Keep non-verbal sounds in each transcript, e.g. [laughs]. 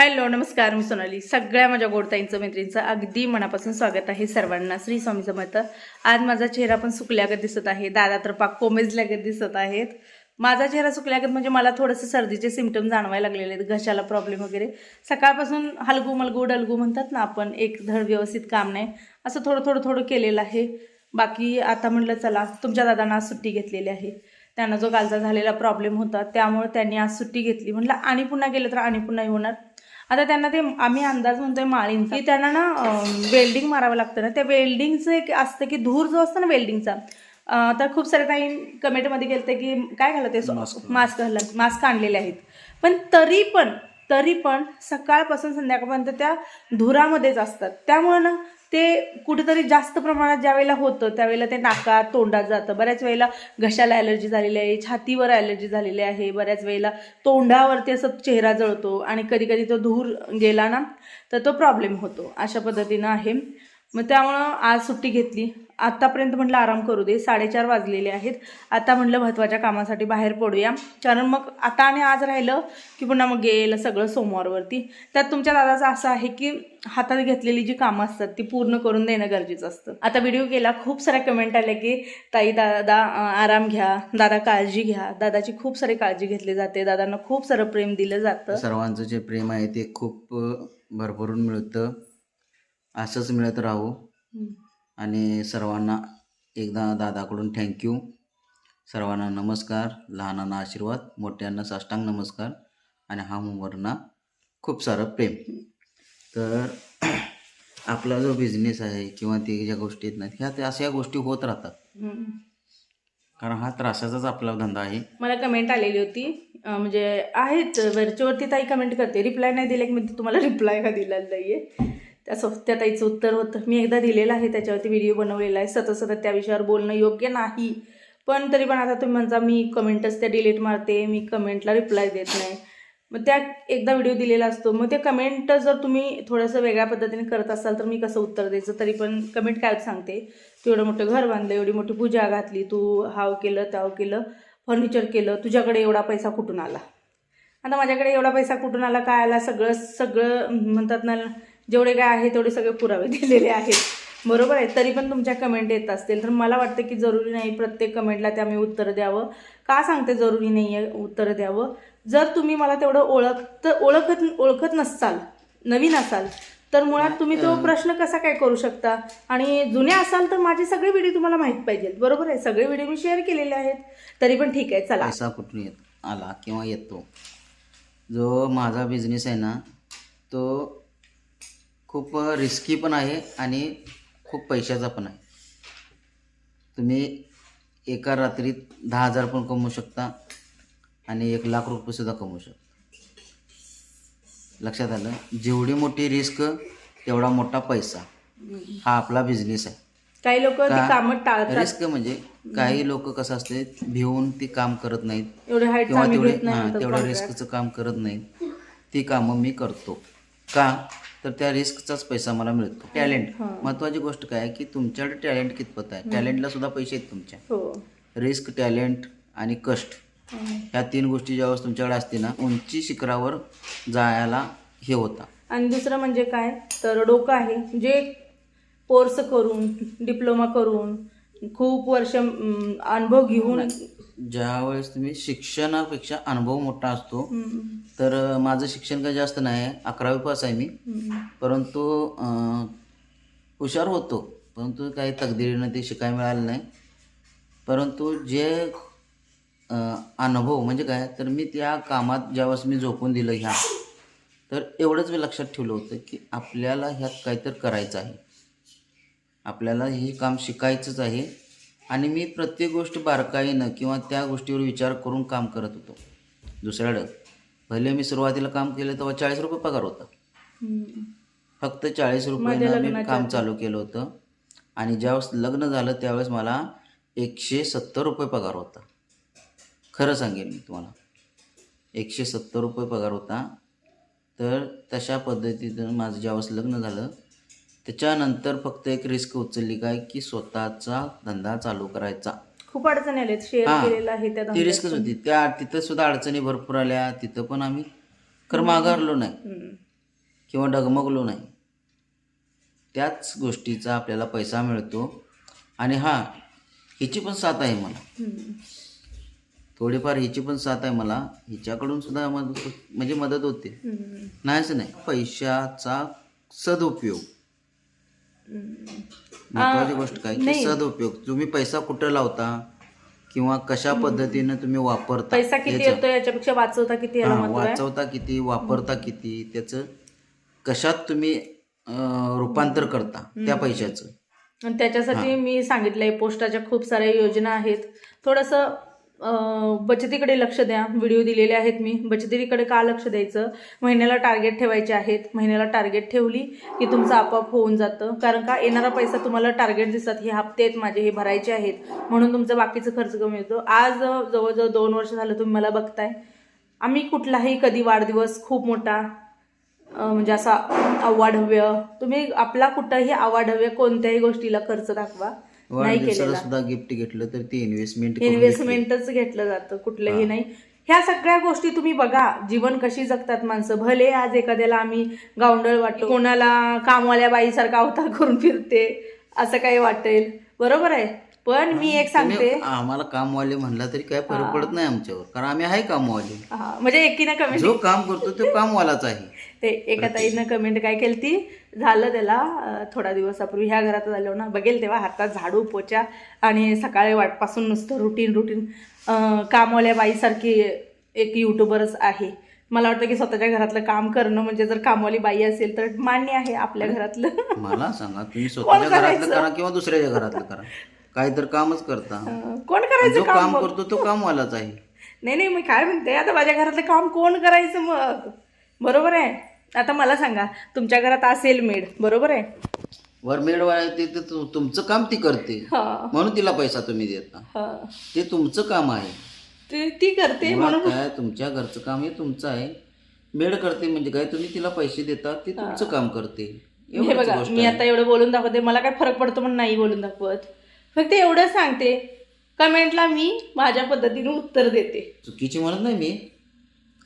Hello नमस्कार मी सोनाली. सगळ्या माझ्या गोडताईंचं मैत्रिणींचं अगदी मनापासून स्वागत आहे सर्वांना. श्री स्वामी समर्थ. आज माझा चेहरा पण सुकल्यागत दिसत आहे. दादा तर पाक कोमेजल्यागत दिसत आहेत. माझा चेहरा सुकल्यागत म्हणजे मला थोडंसं सर्दीचे सिमटम जाणवायला लागलेले आहेत. घशाला प्रॉब्लेम वगैरे. सकाळपासून हलगू मलगू डलगू म्हणतात ना आपण एक धड व्यवस्थित काम नाही. असं थोडं थोडं थोडं केलेलं आहे. बाकी आता म्हटलं चला तुमच्या दादांना आज सुट्टी घेतलेली आहे. त्यांना जो कालचा झालेला प्रॉब्लेम होता त्यामुळे त्यांनी आज सुट्टी घेतली. म्हटलं आणि पुन्हा गेलं तर आणि पुन्हा होणार? आता त्यांना ते आम्ही अंदाज म्हणतोय माळींचा. की त्यांना ना वेल्डिंग मारावं लागतं ना. त्या वेल्डिंगचं एक असतं की धूर जो असतो ना वेल्डिंगचा तर खूप सारे काही कमेंटमध्ये गेलं की काय घालत. आहे मास्क घाला मास्क आणलेले आहेत. पण तरी पण तरी पण सकाळपासून संध्याकाळपर्यंत त्या धुरामध्येच असतात. त्यामुळं ना ते कुठेतरी जास्त प्रमाणात ज्या वेळेला होतं त्यावेळेला ते नाकात तोंडात जातं. बऱ्याच वेळेला घशाला ॲलर्जी झालेली आहे छातीवर ॲलर्जी झालेली आहे बऱ्याच वेळेला तोंडावरती असं चेहरा जळतो आणि कधी कधी तो धूर गेला ना तर तो प्रॉब्लेम होतो. अशा पद्धतीनं आहे. मग त्यामुळं आज सुट्टी घेतली. आत्तापर्यंत म्हटलं आराम करू दे साडेचार वाजलेले आहेत. आता म्हटलं महत्त्वाच्या कामासाठी बाहेर पडूया. कारण मग आता आणि आज राहिलं की पुन्हा मग गेलं सगळं सोमवारवरती. त्यात तुमच्या दादाचं असं आहे की हातात घेतलेली जी कामं असतात ती पूर्ण करून देणं गरजेचं असतं. आता व्हिडिओ केला खूप साऱ्या कमेंट आल्या की ताई दादा आराम घ्या दादा काळजी घ्या. दादाची खूप सारी काळजी घेतली जाते. दादांना खूप सारं प्रेम दिलं जातं. सर्वांचं जे प्रेम आहे ते खूप भरभरून मिळतं. असंच मिळत राहू. आणि सर्वांना एकदा दादाकडून थँक्यू सर्वांना नमस्कार लहानांना आशीर्वाद मोठ्यांना साष्टांग नमस्कार. आणि हा मुंबरना खूप सारं प्रेम. तर [clears throat] आपला जो बिझनेस आहे किंवा ते ज्या गोष्टी आहेत ना ह्या त्या अशा गोष्टी होत राहतात. कारण हा त्रासाचाच आपला धंदा आहे. मला कमेंट आलेली होती. म्हणजे आहेत वरच्यावरती ताई कमेंट करते. रिप्लाय नाही दिले की मी तुम्हाला रिप्लाय का दिलेला नाही आहे त्या सो त्या ताईचं उत्तर होतं. मी एकदा दिलेलं आहे त्याच्यावरती व्हिडिओ बनवलेला आहे. सतत सतत त्या विषयावर बोलणं योग्य नाही. पण तरी पण आता तुम्ही म्हणता मी कमेंटच त्या डिलीट मारते मी कमेंटला रिप्लाय देत नाही. मग त्या एकदा व्हिडिओ दिलेला असतो. मग ते कमेंट जर तुम्ही थोडंसं वेगळ्या पद्धतीने करत असाल तर मी कसं उत्तर द्यायचं? तरी पण कमेंट काय सांगते? तू एवढं मोठं घर बांधलं एवढी मोठी पूजा घातली तू हाव केलं त्याव केलं फर्निचर केलं तुझ्याकडे एवढा पैसा कुठून आला? आता माझ्याकडे एवढा पैसा कुठून आला? काय आला? सगळं सगळं म्हणतात ना जेवढे काय आहे तेवढे सगळे पुरावे [laughs] दिलेले आहेत. बरोबर आहे? तरी पण तुमच्या कमेंट येत असतील. तर मला वाटतं की जरुरी नाही प्रत्येक कमेंटला त्या मी उत्तर द्यावं. का सांगते जरुरी नाही आहे उत्तर द्यावं? जर तुम्ही मला तेवढं ओळखत ओळखत ओळखत नसाल नवीन असाल तर मुळात तुम्ही तो प्रश्न कसा काय करू शकता? आणि जुने असाल तर माझे सगळे व्हिडिओ तुम्हाला माहीत पाहिजेत. बरोबर आहे? सगळे व्हिडिओ मी शेअर केलेले आहेत. तरी पण ठीक आहे. चला. पैसा कुठून येत आला किंवा येतो? जो माझा बिझनेस आहे ना तो खूप रिस्की पण आहे आणि खूप पैशाचा पण आहे. तुम्ही एका रात्रीत दहा हजार पण कमवू शकता आणि एक लाख रुपयेसुद्धा कमवू शकता. लक्षात आलं? जेवढी मोठी रिस्क तेवढा मोठा पैसा हा आपला बिझनेस आहे. काही लोक? कामं टाळतात. रिस्क म्हणजे काही लोक कसं असते भिवून ती काम करत नाहीत. किंवा तेवढे तेवढ्या. रिस्कचं काम करत नाहीत. ती कामं मी करतो. का? तर त्या रिस्कचाच पैसा मला मिळतो. टॅलेंट हां. महत्वाची गोष्ट काय आहे की तुमच्याकडे टॅलेंट कितपत आहे? टॅलेंटला सुद्धा पैसे आहेत तुमच्या. हो. रिस्क टॅलेंट आणि कष्ट. हं. ह्या तीन गोष्टी ज्यावेळेस तुमच्याकडे असते ना उंची शिखरावर जायला हे होता. आणि दुसरं म्हणजे काय? तर डोकं आहे. जे कोर्स करून डिप्लोमा करून खूप वर्ष अनुभव घेऊन ज्यावेळेस तुम्ही शिक्षणापेक्षा अनुभव मोठा असतो तर माझं शिक्षण काही जास्त नाही आहे अकरावी पास आहे मी. परंतु हुशार होतो परंतु काही तकदिरीनं ते शिकायला मिळालं नाही. परंतु जे अनुभव म्हणजे काय तर मी त्या कामात ज्यावेळेस मी झोपून दिलं ह्या तर एवढंच मी लक्षात ठेवलं होतं की आपल्याला ह्यात काहीतरी करायचं आहे. आपल्याला हे काम शिकायचंच आहे. आणि मी प्रत्येक गोष्ट बारकाईनं किंवा त्या गोष्टीवर विचार करून काम करत होतो. दुसऱ्याकडं पहिले मी सुरुवातीला काम केलं तेव्हा चाळीस रुपये पगार होता. फक्त चाळीस रुपयानं मी काम चालू केलं होतं. आणि ज्यावेळेस लग्न झालं त्यावेळेस मला एकशे सत्तर रुपये पगार होता. खरं सांगेन मी तुम्हाला. एकशे सत्तर रुपये पगार होता. तर तशा पद्धतीनं माझं ज्यावेळेस लग्न झालं त्याच्यानंतर फक्त एक रिस्क उचलली काय की स्वतःचा धंदा चालू करायचा खूप अडचणी आल्यात शेअर. केलेलं आहे त्या ती. रिस्कच होती त्या तिथं सुद्धा अडचणी भरपूर आल्या तिथं पण आम्ही खरं माघारलो नाही. किंवा डगमगलो नाही त्याच गोष्टीचा आपल्याला पैसा मिळतो आणि हां हिची पण साथ आहे मला. थोडीफार हिची पण साथ आहे मला हिच्याकडून सुद्धा मदत म्हणजे मदत होते. नाहीच नाही पैशाचा सदुपयोग. महत्वाची गोष्ट काय? की. सदुपयोग तुम्ही पैसा कुठं लावता किंवा कशा पद्धतीनं तुम्ही वापरता? पैसा किती येतो याच्यापेक्षा वाचवता किती याला हा, महत्त्व आहे? वाचवता किती वापरता किती त्याचं कशात तुम्ही अं, रूपांतर करता? त्या पैशाचं. आणि त्याच्यासाठी मी सांगितलंय पोस्टाच्या खूप साऱ्या योजना आहेत. थोडंसं बचतीकडे लक्ष द्या. व्हिडिओ दिलेले आहेत मी. बचतीकडे का लक्ष द्यायचं? महिन्याला टार्गेट ठेवायचे आहेत. महिन्याला टार्गेट ठेवली की तुमचं आपोआप होऊन जातं. कारण का? येणारा पैसा तुम्हाला टार्गेट दिसतात. हे हप्ते आहेत माझे. हे भरायचे आहेत. म्हणून तुमचं बाकीचं खर्च कमी होतो. आज जवळजवळ दोन वर्ष झालं तुम्ही मला बघताय. आम्ही कुठलाही कधी वाढदिवस खूप मोठा म्हणजे असा अवाढव्य तुम्ही आपला कुठंही अवाढव्य कोणत्याही गोष्टीला खर्च दाखवा. नाही वाढदिवसाला केलेला. सुद्धा गिफ्ट घेतलं तर ते इन्व्हेस्टमेंट इन्व्हेस्टमेंटच घेतलं. जातं कुठलंही नाही. ह्या सगळ्या गोष्टी तुम्ही बघा जीवन कशी जगतात माणसं. भले आज एखाद्याला आम्ही गावंडळ वाटतो कोणाला कामवाल्या बाईसारखा अवतार करून फिरते असं काही वाटेल. बरोबर आहे? पण मी एक सांगते. आम्हाला कामवाले म्हणला तरी काय फरक पडत नाही आमच्यावर कारण आम्ही आहे कामवाले. हा, म्हणजे एकीनं कमेंट जो काम करतो तो कामवालाच आहे. ते एका ताईनं कमेंट काय केली ती झालं त्याला थोडा दिवसापूर्वी. ह्या घरात झालं ना बघेल तेव्हा हातात झाडू पोचा आणि सकाळी वाटपासून नुसतं रुटीन रुटीन कामवाल्या बाईसारखी एक युट्यूबरच आहे. मला वाटतं की स्वतःच्या घरातलं काम करणं म्हणजे जर कामवाली बाई असेल तर मान्य आहे आपल्या घरातलं. मला सांगा तुम्ही [laughs] स्वतःच्या घरातलं करा किंवा दुसऱ्याच्या घरातलं करा. काही तर कामच करता. कोण करायचं जो काम? करतो तो कामवालाच आहे. नाही नाही मी काय म्हणते आता माझ्या घरातलं काम कोण करायचं मग? बरोबर आहे? आता मला सांगा तुमच्या घरात असेल मेड बरोबर आहे? वर मेड ते तुमचं काम ती करते. हा. म्हणून तिला पैसा तुम्ही देता हा. ते तुमचं काम आहे. ती ती करते मुळात काय तुमच्या घरचं काम हे तुमचं आहे. मेड करते म्हणजे काय तुम्ही तिला पैसे देता ते तुमचं काम करते. हे एवढंच बघा गोष्ट मी आता एवढं बोलून दाखवते मला काय फरक पडतो म्हणून नाही बोलून दाखवत. फक्त एवढं सांगते कमेंटला मी माझ्या पद्धतीने उत्तर देते. चुकीची म्हणत नाही मी.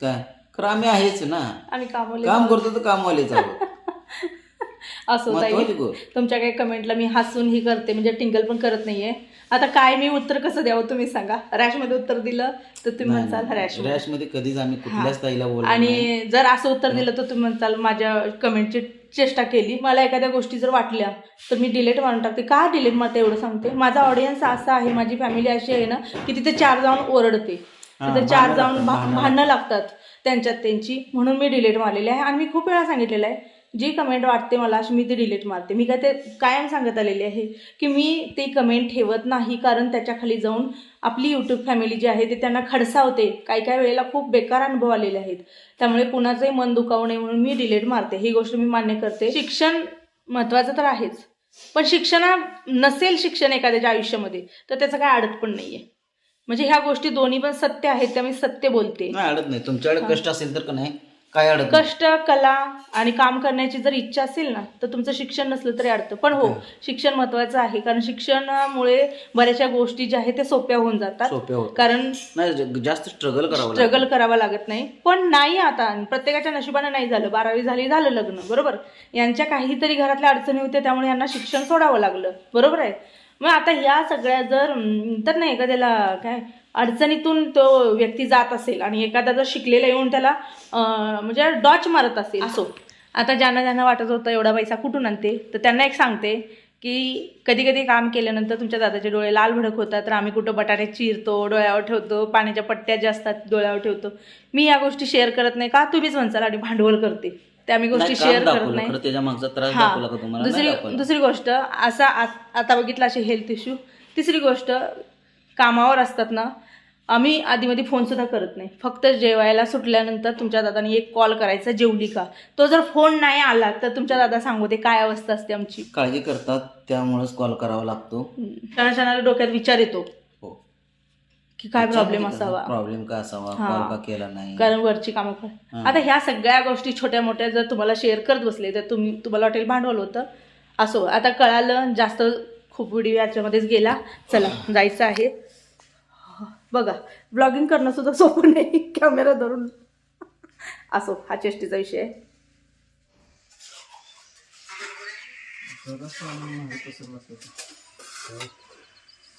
काय? आम्ही आहेच ना. आम्ही कामवले काम करतो तर कामवालेच आहोत [laughs] असं ताई. महत्वाची गोष्ट. तुमच्या काही कमेंटला मी हसून ही करते म्हणजे टिंगल पण करत नाहीये. आता काय मी उत्तर कसं द्यावं तुम्ही सांगा. रॅशमध्ये उत्तर दिलं तर तुम्ही म्हणसाल रॅश रॅशमध्ये. कधीच आम्ही कुठल्याच ताईला बोललो नाही. आणि जर असं उत्तर दिलं तर तुम्ही म्हणताल माझ्या कमेंटची चेष्टा केली. मला एखाद्या गोष्टी जर वाटल्या तर मी डिलीट मारून टाकते. का डिलीट मारते एवढं सांगते. माझा ऑडियन्स असा आहे माझी फॅमिली अशी आहे ना की तिथे चार जाऊन ओरडते. तिथे चार जाऊन भा- भांडणं लागतात. त्यांच्यात त्यांची म्हणून मी डिलीट मारलेली आहे. आणि मी खूप वेळा सांगितलेलं आहे जी कमेंट वाटते मला अशी मी ती डिलीट मारते. मी काय ते कायम सांगत आलेली आहे की मी ते कमेंट ठेवत नाही कारण त्याच्याखाली जाऊन आपली यूट्यूब फॅमिली जी आहे ते त्यांना खडसावते. काही काही वेळेला खूप बेकार अनुभव आलेले आहेत. त्यामुळे कुणाचंही मन दुखावू नये म्हणून मी डिलीट मारते. ही गोष्ट मी मान्य करते. शिक्षण महत्त्वाचं तर आहेच. पण शिक्षणा नसेल शिक्षण एखाद्याच्या आयुष्यामध्ये तर त्याचं काय अडत पण नाही आहे म्हणजे ह्या गोष्टी दोन्ही पण सत्य आहेत त्या मी सत्य बोलते. नाही अडत नाही. तुमच्याकडे कष्ट असेल तर का नाही? काय अडत नाही. कष्ट कला आणि काम करण्याची जर इच्छा असेल ना तर तुमचं शिक्षण नसलं तरी अडतं. पण हो शिक्षण महत्वाचं आहे कारण शिक्षणामुळे बऱ्याचशा गोष्टी ज्या आहेत त्या सोप्या होऊन जातात. सोप्या होत कारण नाही ज- जास्त स्ट्रगल करावं लागतं. स्ट्रगल करावा लागत नाही. पण नाही आता प्रत्येकाच्या नशिबाने नाही झालं. बारावी झाली झालं लग्न बरोबर? यांच्या काहीतरी घरातल्या अडचणी होत्या त्यामुळे यांना शिक्षण सोडावं लागलं. बरोबर आहे? मग आता ह्या सगळ्या जर तर नाही एखाद्याला काय अडचणीतून तो व्यक्ती जात असेल आणि एखादा जर शिकलेला येऊन त्याला म्हणजे डॉच मारत असेल. असो. आता ज्यांना ज्यांना वाटत होतं एवढा पैसा कुठून आणते तर त्यांना एक सांगते की कधी कधी काम केल्यानंतर तुमच्या दादाचे डोळे लाल भडक होतात तर आम्ही कुठं बटाटे चिरतो डोळ्यावर ठेवतो पाण्याच्या पट्ट्या ज्या असतात डोळ्यावर ठेवतो. मी या गोष्टी शेअर करत नाही का तुम्हीच म्हणसाल आणि भांडवल करते. त्या मी गोष्टी शेअर करत नाही. खरं त्याच्या मागचा त्रास दाखवला का तुम्हाला? नाही दुसरी. दुसरी गोष्ट असा आत- बघितला असे हेल्थ इश्यू तिसरी गोष्ट कामावर असतात ना आम्ही आधीमध्ये फोन सुद्धा करत नाही. फक्त जेवायला सुटल्यानंतर तुमच्या दादाने एक कॉल करायचा जेवली का? तो जर फोन नाही आला तर तुमच्या दादा सांगू दे काय अवस्था असते आमची. काळजी करतात त्यामुळेच कॉल करावा लागतो. क्षणा क्षणाला डोक्यात विचार येतो. की काय प्रॉब्लेम असावा? प्रॉब्लेम का असावा? हा. कॉल का केला नाही? कारण वरची कामं हा. आता ह्या सगळ्या गोष्टी छोट्या मोठ्या जर तुम्हाला शेअर करत बसले तर तुम्ही तुम्हाला वाटेल भांडवल होतं. असो आता कळालं जास्त खूप व्हिडिओ याच्यामध्येच गेला. चला जायचं आहे. बघा ब्लॉगिंग करणं सुद्धा सोपं नाही. कॅमेरा धरून. असो हा चेष्टीचा विषय आहे.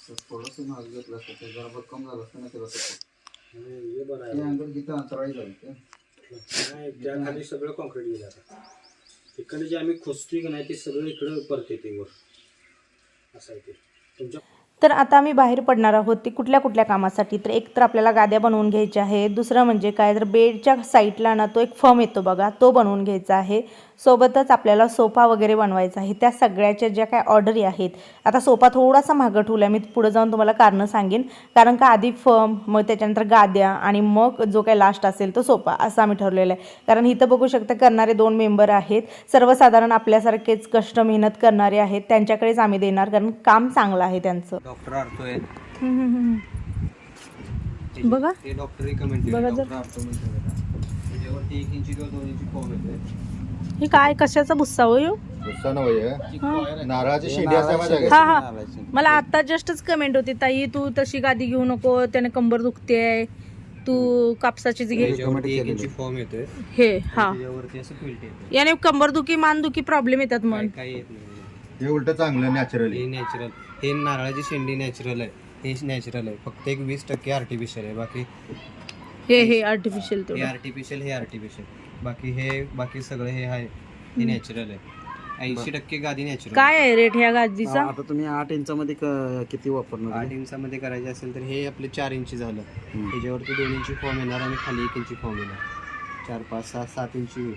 थोडंसं घेतलं असतं ते जरा कम झालं असतं ना त्याला ते अंगण किती अंतराळी झालं ते. नाही त्या खाली सगळं कॉन्क्रीट गेलं आता. इकडे जे आम्ही खोचतोय की नाही ते सगळं इकडं परत येते वर. असं आहे ते. तुमच्या तर आता आम्ही बाहेर पडणार आहोत ती कुठल्या कुठल्या कामासाठी? तर एक तर आपल्याला गाद्या बनवून घ्यायच्या आहेत. दुसरं म्हणजे काय तर बेडच्या साईडला ना तो एक फर्म येतो बघा तो बनवून घ्यायचा आहे. सोबतच आपल्याला सोफा वगैरे बनवायचा आहे. त्या सगळ्याच्या ज्या काय ऑर्डरी आहेत आता सोफा थोडासा मागं ठेवला मी पुढे जाऊन तुम्हाला कारणं सांगेन. कारण का आधी फर्म मग त्याच्यानंतर गाद्या आणि मग जो काय लास्ट असेल तो सोफा असं आम्ही ठरलेलं आहे. कारण इथं बघू शकता करणारे दोन मेंबर आहेत. सर्वसाधारण आपल्यासारखेच कष्ट मेहनत करणारे आहेत. त्यांच्याकडेच आम्ही देणार कारण काम चांगलं आहे त्यांचं. डॉक्टर बघा. ते डॉक्टर रिकमेंड बघा जर. हे काय कशाचा बुस्सा हो ह्यो? गुस्सा नव्हे नारळाची शेंडी असते हा? हा. मला आता जस्टच कमेंट होती ताई तू तशी गादी घेऊ नको त्याने कंबर दुखते तू कापसाचीच घे फॉर्म येतोय. हे हा. त्याच्यावरती असं फिल्ट येते याने कंबर दुखी मान दुखी प्रॉब्लेम येतात मग येत नाही. हे उलट चांगलं नॅचरली हे नॅचरल हे नारळाची शेंडी नॅचरल आहे. हे नॅचरल आहे. फक्त एक वीस टक्के आर्टिफिशियल आहे. बाकी हे हे आर्टिफिशियल हे तेवढं आर्टिफिशियल हे आर्टिफिशियल बाकी हे बाकी सगळं हे आहे. हे नॅचरल आहे. ऐंशी टक्के गादी नॅचरल काय आहे. रेट ह्या गादीचा? आता तुम्ही आठ इंचामध्ये क- किती वापरणार आठ इंचामध्ये करायचे असेल तर हे आपले चार इंची झालं. त्याच्यावरती दोन इंची फॉर्म येणार आणि खाली एक इंची फॉर्म येणार. चार पाच सहा सात इंची होईल.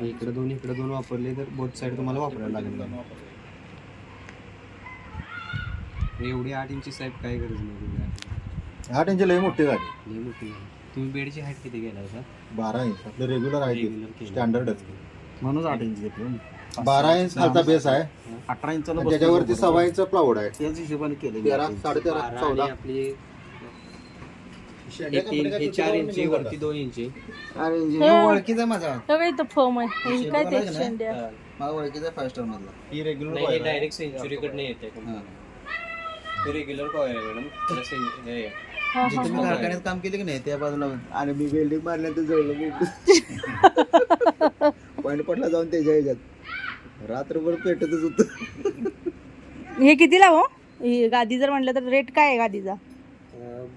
इकडे दोन इकडे दोन वापरले तर बोथ साईड तुम्हाला वापरायला लागेल एवढी आठ इंची साहेब काय गरज नाही. तुम्ही आठ इंच लई मोठी झाली लई मोठी आहे. तुम्ही बेडची हाईट किती गेला होता बारा इंच. आपलं रेग्युलर आहे. Regular केलं. स्टँडर्डच म्हणूनच आठ इंच घेतलं बारा इंच खालचा बेस आहे. अठरा इंचाला आणि त्याच्यावरती सव्वा इंच प्लाऊड आहे. त्याच हिशोबाने केले तेरा साडेतेरा बारा चौदा. आपली हे तीन हे चार इंची वरती दोन इंची. ओळखीचा माझा. हे इथं आहे. हे काय ते शेंड्या माझा ओळखीचा फाय स्टार मधला. ही नाही हे रेग्युलर डायरेक्ट सेंचुरीकडनं येते तो रेग्युलर कॉयर आहे मॅडम त्याला सें- हे आहे. हा, हा, जिथे मी हा. कारखान्यात काम केले की नाही त्या बाजूला आणि मी वेल्डिंग मारल्यानंतर जळलं पॉईंट [laughs] पडला जाऊन त्याच्या ह्याच्यात. रात्रभर पेटतच होत. हे कितीला हो? ही गादी जर म्हटलं तर रेट काय आहे गादीचा?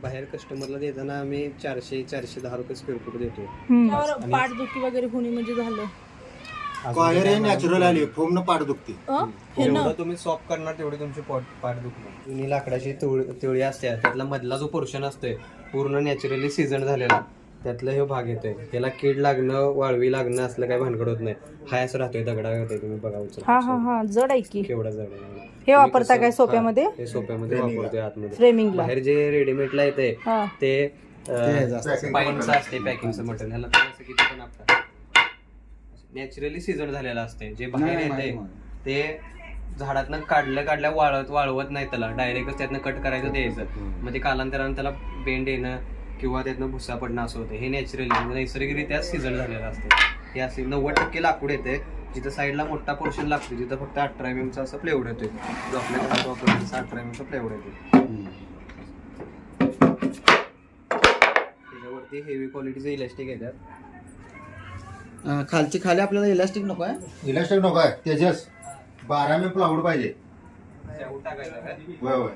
बाहेर कस्टमरला देताना आम्ही चारशे चारशे दहा रुपये स्क्वेअर फूट देतो. पाठदुखी वगैरे होणे म्हणजे झालं. कॉयर हे नॅचरल आली फोम न पाठ दुखते. अं? हे ना? जेवढं तुम्ही सॉफ्ट करणार तेवढी तुमची पोट पाठ दुखणार. जुनी लाकडाची तुळ तुळी असते त्यातला मधला जो पोर्शन असतोय पूर्ण नॅचरली सीझन झालेला त्यातला हे भाग येतोय. त्याला कीड लागणं वाळवी लागणं असलं काही भानगड होत नाही. हाय असं राहतोय दगडा होतोय तुम्ही बघा उचल. हा हा हा जड आहे की. केवढा जड आहे. हे वापरता काय सोप्यामध्ये? हे सोप्यामध्ये वापरतोय आतमध्ये. फ्रेमिंगला बाहेर जे रेडीमेडला येते हा. ते पाईपचं असते पॅकिंगचं मटेरियल. ह्याला असं किती पण आपटा नॅचरली सीझन झालेलं असते जे बाहेर येते ते झाडातनं काढल्या काढल्या वाळत वाळवत नाही त्याला. डायरेक्टच त्यातनं कट करायचं द्यायचं. मग ते कालांतरानं त्याला बेंड येणं किंवा त्यातनं भुसा पडणं असं होतं. हे नॅचरली म्हणजे नैसर्गिकरित्या सीझन झालेलं असतं हे असे नव्वद टक्के लाकूड येते जिथं साईडला मोठा पोर्शन लागतो तिथं फक्त अठरा एम एमचा असं प्लेवड येतोय. जो आपल्या घरात वापरतो तसा अठरा एम एमचा प्लेवड येतो त्याच्यावरती हेवी क्वालिटीचे इलास्टिक येतात. खालची खाली आपल्याला इलास्टिक नको आहे? इलास्टिक नको आहे. तेजस बारा मी प्लाऊड पाहिजे. त्यावर टाकायचं काय होय होय.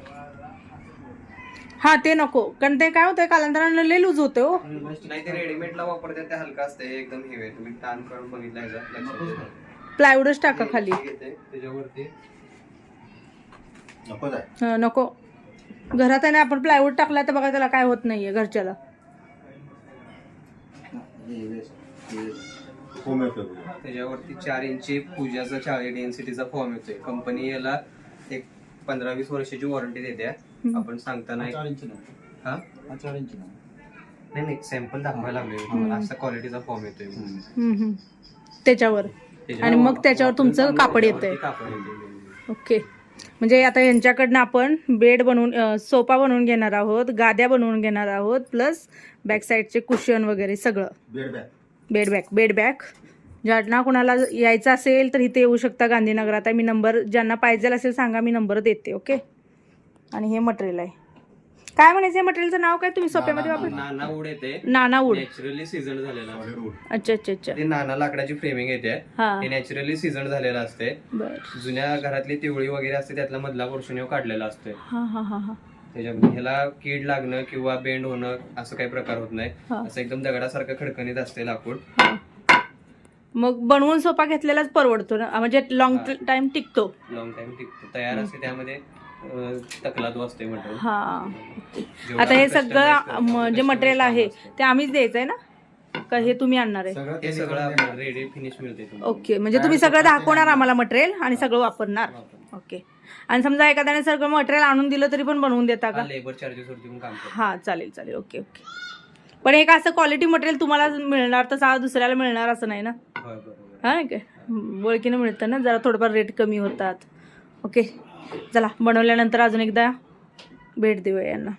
हा ते नको. कारण ते काय होतंय कालांतरानं लय लूज होते हो. नाही ते रेडीमेडला वापरतात ते हलका असते हे एकदम हेवी तुम्ही ताण करून बघितलं? लक्षात. प्लायवूडच टाका खाली. हे घेते, त्याच्यावरती. नकोच आहे. हा, नको. घरात आहे आपण प्लायवूड टाकला तर बघा त्याला काय होत नाहीये घरच्याला. फोम येतो त्याच्यावरती चार इंची पूजाचा चाळी डेन्सिटीचा फॉर्म येतोय. कंपनी याला एक पंधरा वीस वर्षाची वॉरंटी देते आपण सांगताना एक- चार इंच नाही. हा? चार इंच नाही. नाही नाही सॅम्पल दाखवायला लागले तुम्हाला असा क्वालिटीचा फॉर्म येतोय हम्म, हम्म. त्याच्यावर. आणि मग त्याच्यावर तुमचं कापड येतंय. वरती कापड ओके. म्हणजे आता यांच्याकडनं आपण बेड बनवून अ, सोफा बनवून घेणार आहोत गाद्या बनवून घेणार आहोत प्लस बॅक साईडचे कुशन वगैरे सगळं. Bed bag. Bed back bed back ज्यांना कोणाला यायचं असेल तर इथे येऊ शकता गांधीनगरात. आहे मी नंबर ज्यांना पाहिजे असेल सांगा मी नंबर देते ओके आणि हे मटेरियल आहे. काय म्हणायचं मटेरियलचं नाव काय तुम्ही सोप्यामध्ये वापर नाना उड येते. नाना वूड नॅचरली सीझन झालेला. असते. अच्छा अच्छा अच्छा. ते नाना लाकडाची फ्रेमिंग येते. हा. ते नॅचरली सीझन झालेलं असते. जुन्या घरातली तिवळी वगैरे असते त्यातला मधला पोर्शन काढलेला असतोय. हा हा हा हा. त्याच्यामध्ये ह्याला कीड लागणं किंवा बेंड होणं असं काही प्रकार होत नाही. हा. असं एकदम दगडासारखं खडखणीत असते लाकूड. हा. मग बनवून सोफा घेतलेलाच परवडतो ना? म्हणजे लॉंग टाइम टिकतो. लॉंग टाइम टिकतो. तयार असते त्यामध्ये अं, तकलादू असते मटेरियल. हा. आता हे सगळं म- जे मटेरियल आहे ते आम्हीच द्यायचं आहे ना? का हे तुम्ही आणणार आहे? हे सगळं रेडी फिनिश मिळते तुम्हाला ओके. म्हणजे तुम्ही सगळं दाखवणार आम्हाला मटेरियल आणि सगळं वापरणार. ओके. आणि समजा एखाद्याने सगळं मटेरियल आणून दिलं तरी पण बनवून देता का? लेबर चार्जेस वरती पण काम करतो हा चालेल चालेल. ओके ओके पण एक असं क्वालिटी मटेरियल तुम्हाला मिळणार तसं दुसऱ्याला मिळणार असं नाही ना? होय, बरोबर. हा नाही काय ओळखीनं मिळतं ना? जरा थोडंफार रेट कमी होतात. ओके चला बनवल्यानंतर अजून एकदा भेट देऊया यांना.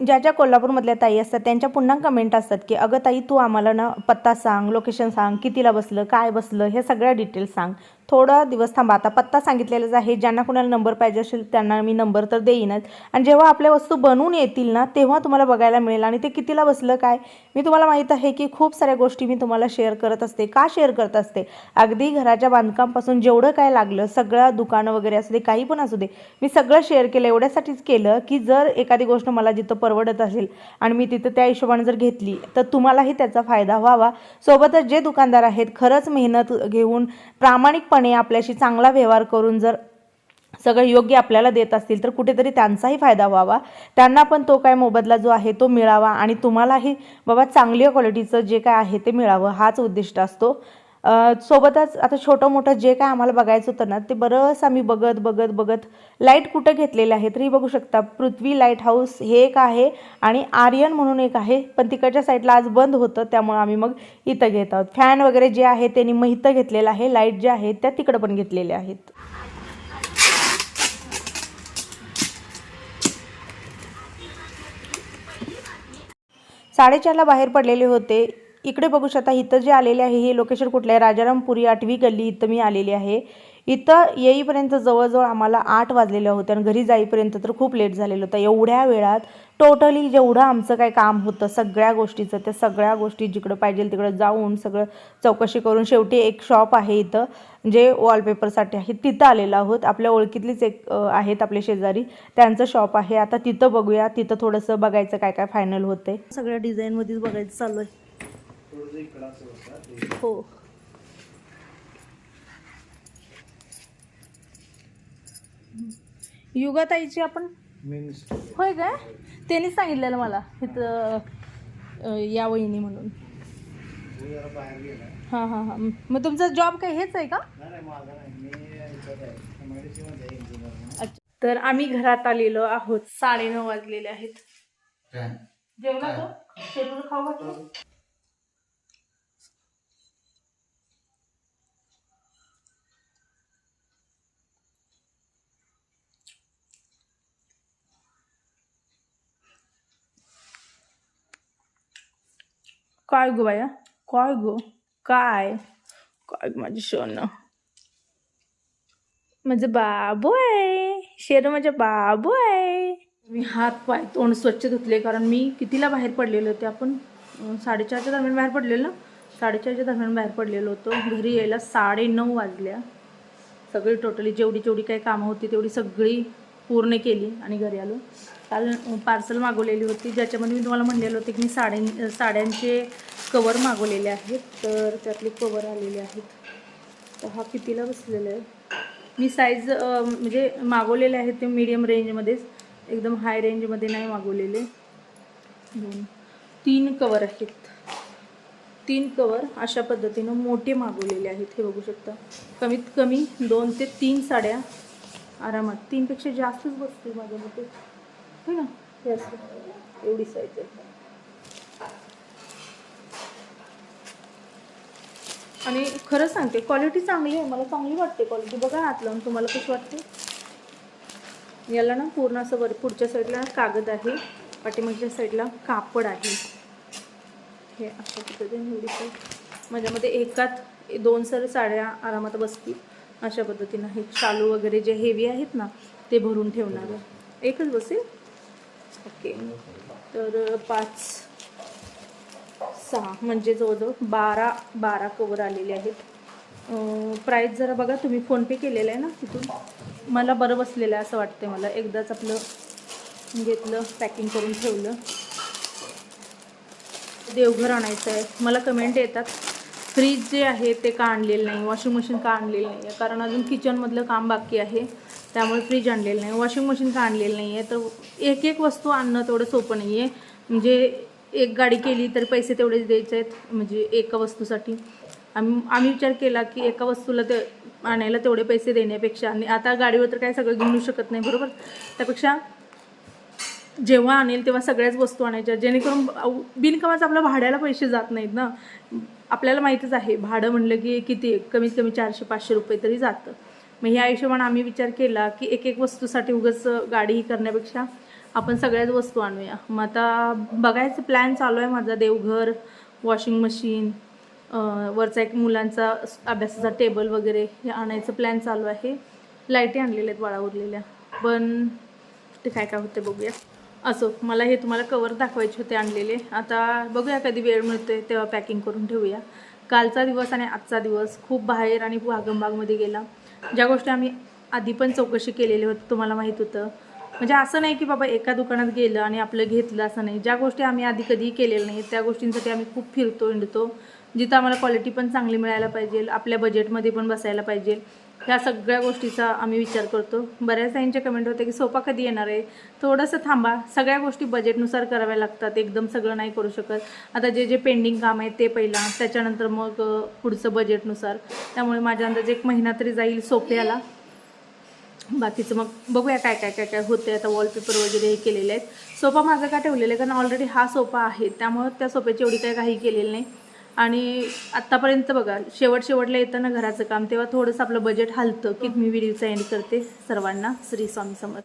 ज्या ज्या कोल्हापूरमधल्या ताई असतात त्यांच्या पुन्हा कमेंट असतात की अगं ताई तू आम्हाला ना पत्ता सांग लोकेशन सांग कितीला बसलं काय बसलं हे सगळ्या डिटेल्स सांग. थोडा दिवस थांबा. आता पत्ता सांगितलेलाच आहे ज्यांना कुणाला नंबर पाहिजे असेल त्यांना मी नंबर तर देईनच. आणि जेव्हा आपल्या वस्तू बनवून येतील ना तेव्हा तुम्हाला बघायला मिळेल. आणि ते कितीला बसलं काय? मी तुम्हाला माहीत आहे की खूप साऱ्या गोष्टी मी तुम्हाला शेअर करत असते. का शेअर करत असते? अगदी घराच्या बांधकामपासून जेवढं काय लागलं सगळं दुकानं वगैरे असू दे काही पण असू दे मी सगळं शेअर केलं. एवढ्यासाठीच केलं की जर एखादी गोष्ट मला जिथं परवडत असेल आणि मी तिथं त्या हिशोबाने जर घेतली तर तुम्हालाही त्याचा फायदा व्हावा. सोबतच जे दुकानदार आहेत खरंच मेहनत घेऊन प्रामाणिक प्रामाणिकपणे आपल्याशी चांगला व्यवहार करून जर सगळं योग्य आपल्याला देत असतील तर कुठेतरी त्यांचाही फायदा व्हावा. त्यांना पण तो काय मोबदला जो आहे तो मिळावा आणि तुम्हालाही बाबा चांगल्या क्वालिटीचं जे काय आहे ते मिळावं हाच उद्दिष्ट असतो. सोबतच आता छोटं मोठं जे काय आम्हाला बघायचं होतं ना ते बरंच आम्ही बघत बघत बघत लाइट कुठं घेतलेले आहे तरी बघू शकता. पृथ्वी लाइट हाऊस हे एक आहे आणि आर्यन म्हणून एक आहे पण तिकडच्या साईडला आज बंद होतं त्यामुळे आम्ही मग इथं घेत आहोत. फॅन वगैरे जे आहे त्यांनी मग इथं घेतलेलं आहे लाइट ज्या आहेत त्या तिकडं पण घेतलेल्या आहेत. साडेचारला बाहेर पडलेले होते. इकडे बघू शकता इथं जे आलेले आहे हे लोकेशन कुठलं आहे? राजारामपुरी आठवी गल्ली इथं मी आलेली आहे. इथं येईपर्यंत जवळजवळ आम्हाला आठ वाजलेले होते आणि घरी जाईपर्यंत तर खूप लेट झालेलं होतं. एवढ्या वेळात टोटली जेवढं आमचं काय काम होतं सगळ्या गोष्टीचं त्या सगळ्या गोष्टी जिकडं पाहिजे तिकडं जाऊन सगळं चौकशी करून शेवटी एक शॉप आहे इथं जे वॉलपेपरसाठी आहे. तिथं आलेलो आहोत. आपल्या ओळखीतलीच एक आहेत आपले शेजारी. त्यांचं शॉप आहे. आता तिथं बघूया. तिथं थोडंसं बघायचं काय काय फायनल होतं सगळ्या डिझाईनमध्येच बघायचं चालू आहे. हो? युगाताईची आपण होय काय त्यांनीच सांगितलेलं मला इथं या वहिनी म्हणून. हां हां हां. मग तुमचा जॉब काय हेच आहे का? अच्छा. तर आम्ही घरात आलेलो आहोत. साडेनऊ वाजलेले आहेत. जेवला तो शेड्यूल खाऊ घातलं? काय गो बाया. काय गो काय? काय माझी सोनं. माझं बाबू आहे. शेर माझं बाबू आहे. मी हात पाय तोंड स्वच्छ धुतले कारण मी कितीला बाहेर पडलेलो होते आपण? साडेचारच्या दरम्यान बाहेर पडलेलो ना? साडेचारच्या दरम्यान बाहेर पडलेलो होतो. घरी यायला साडे नऊ वाजल्या. सगळी टोटली जेवढी जेवढी काही कामं होती तेवढी सगळी पूर्ण केली आणि घरी आलो. काल पार्सल मागवलेली होती. ज्याच्यामध्ये मी तुम्हाला म्हणलेलं होतं की मी साड्यां साड्यांचे कवर मागवलेले आहेत. तर त्यातले कवर आलेले आहेत. तर हा कितीला बसलेला आहे? मी साईज म्हणजे मागवलेले आहेत ते मीडियम रेंजमध्येच एकदम हाय रेंजमध्ये नाही मागवलेले. दोन तीन कवर आहेत. तीन कवर अशा पद्धतीनं मोठे मागवलेले आहेत. हे बघू शकता. कमीत कमी दोन ते तीन साड्या आरामात. तीनपेक्षा जास्तच बसतील माझ्या मते. है ना? असं एवढी साईज आहे. आणि खरं सांगते क्वालिटी चांगली आहे मला चांगली वाटते क्वालिटी बघा हात लावून तुम्हाला कशी वाटते? याला ना पूर्ण असं वर पुढच्या साईडला कागद आहे पाठीमागच्या साईडला कापड आहे. हे अशा पद्धतीने एवढी साईज माझ्यामध्ये एकात दोन सर साड्या आरामात बसतील. अशा पद्धतीनं हे शालू वगैरे जे हेवी आहेत ना ते भरून ठेवणार. आहे एकच बसेल? ओके. तर पाच सहा म्हणजे जवळजवळ बारा बारा कवर आलेले आहेत. प्राईस जरा बघा तुम्ही फोनपे केलेलं आहे ना तिथून? मला बरं बसलेलं आहे असं वाटतं मला. एकदाच आपलं घेतलं पॅकिंग करून ठेवलं. देवघर आणायचं आहे. मला कमेंट येतात फ्रीज जे आहे ते का आणलेलं नाही? वॉशिंग मशीन का आणलेलं नाही? आहे कारण अजून किचनमधलं काम बाकी आहे. त्यामुळे फ्रीज आणलेलं नाही. वॉशिंग मशीन का आणलेलं नाही आहे तर एक एक वस्तू आणणं तेवढं सोपं नाही आहे म्हणजे एक गाडी केली तर पैसे तेवढेच द्यायचे आहेत म्हणजे एका वस्तूसाठी. आम्ही आम्ही विचार केला की एका वस्तूला ते आणायला तेवढे पैसे देण्यापेक्षा आणि आता गाडीवर तर काय सगळं घेऊन शकत नाही बरोबर? त्यापेक्षा जेव्हा आणेल तेव्हा सगळ्याच वस्तू आणायच्या. जेणेकरून बिनकामाचं आपल्या भाड्याला पैसे जात नाहीत ना. आपल्याला माहीतच आहे भाडं म्हणलं की किती? कमीत कमी चारशे पाचशे रुपये तरी जातं. मग ह्या हिशोबाने आम्ही विचार केला की एक एक वस्तूसाठी उगाच गाडी करण्यापेक्षा आपण सगळ्याच वस्तू आणूया. मग आता बघायचं प्लॅन चालू आहे माझा. देवघर वॉशिंग मशीन वरचा एक मुलांचा अभ्यासाचा टेबल वगैरे हे आणायचं प्लॅन चालू आहे. लाईटी आणलेल्या आहेत वाळा उरलेल्या. पण ते काय काय होते बघूया. असो मला हे तुम्हाला कवर दाखवायचे होते आणलेले. आता बघूया कधी वेळ मिळते तेव्हा पॅकिंग करून ठेवूया. कालचा दिवस आणि आजचा दिवस खूप बाहेर आणि वागमबागमध्ये गेला. ज्या गोष्टी आम्ही आधी पण चौकशी केलेली होती तुम्हाला माहीत होतं. म्हणजे असं नाही की बाबा एका दुकानात गेलं आणि आपलं घेतलं असं नाही. ज्या गोष्टी आम्ही आधी कधीही केलेल्या नाही त्या गोष्टींसाठी आम्ही खूप फिरतो हिंडतो. जिथं आम्हाला क्वालिटी पण चांगली मिळायला पाहिजे आपल्या बजेटमध्ये पण बसायला पाहिजे. ह्या सगळ्या गोष्टीचा आम्ही विचार करतो. बऱ्याच ताईंचे कमेंट होते की सोपा कधी येणार आहे? थोडंसं थांबा. सगळ्या गोष्टी बजेटनुसार कराव्या लागतात. एकदम सगळं नाही करू शकत. आता जे जे पेंडिंग काम आहे ते पहिला. त्याच्यानंतर मग पुढचं बजेटनुसार त्यामुळे माझ्या अंदाजे एक महिना तरी जाईल सोप्याला. बाकीचं मग बघूया काय काय काय काय होते आता वॉलपेपर वगैरे हे केलेले आहेत. सोफा माझा का ठेवलेला आहे? कारण ऑलरेडी हा सोफा आहे. त्यामुळं त्या सोफ्याची एवढी काय काही केलेली नाही. आणि आत्तापर्यंत बघा शेवट शेवटला येतं ना घराचं काम तेव्हा थोडंसं आपलं बजेट हलतं. की मी व्हिडिओचा एंड करते सर्वांना श्री स्वामी समर्थ.